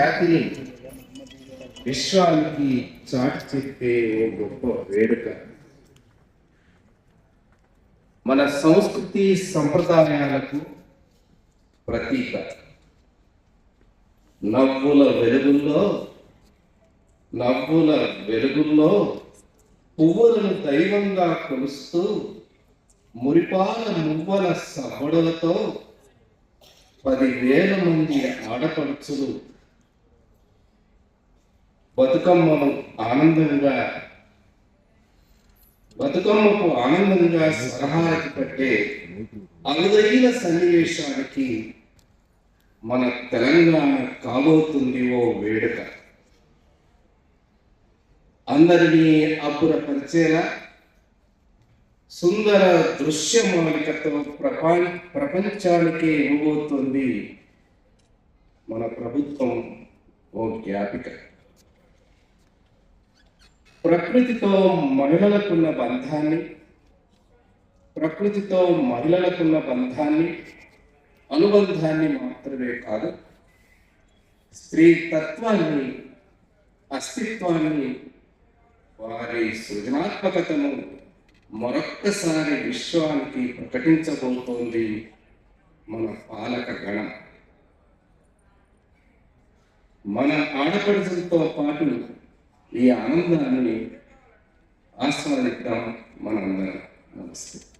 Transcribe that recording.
ఖ్యాతిని విశ్వానికి చాటి చెప్పే ఓ గొప్ప వేడుక. మన సంస్కృతి సంప్రదాయాలకు ప్రతీక. నవ్వుల వెలుగుల్లో నవ్వుల వెలుగుల్లో పువ్వులను దైవంగా కొలుస్తూ మురిపాల మువ్వల సవ్వడులతో పదివేల మంది ఆడపడుచులు బతుకమ్మను ఆనందంగా బతుకమ్మకు ఆనందంగా సలహాకి పట్టే అరుదైన సన్నివేశానికి మన తెలంగాణ కాబోతుంది ఓ వేడుక. అందరినీ అబ్బురపరిచేలా సుందర దృశ్యమాలికతో ప్రపా ప్రపంచానికి ఇవ్వబోతుంది మన ప్రభుత్వం ఓ జ్ఞాపిక. ప్రకృతితో మహిళలకున్న బంధాన్ని ప్రకృతితో మహిళలకున్న బంధాన్ని అనుబంధాన్ని మాత్రమే కాదు స్త్రీ తత్వాన్ని అస్తిత్వాన్ని వారి సృజనాత్మకతను మరొక్కసారి విశ్వానికి ప్రకటించబోతోంది మన పాలక గణం. మన ఆడపడుచులతో పాటు ఈ ఆనందాన్ని ఆస్వాదిద్దాం మనందరం. నమస్తే.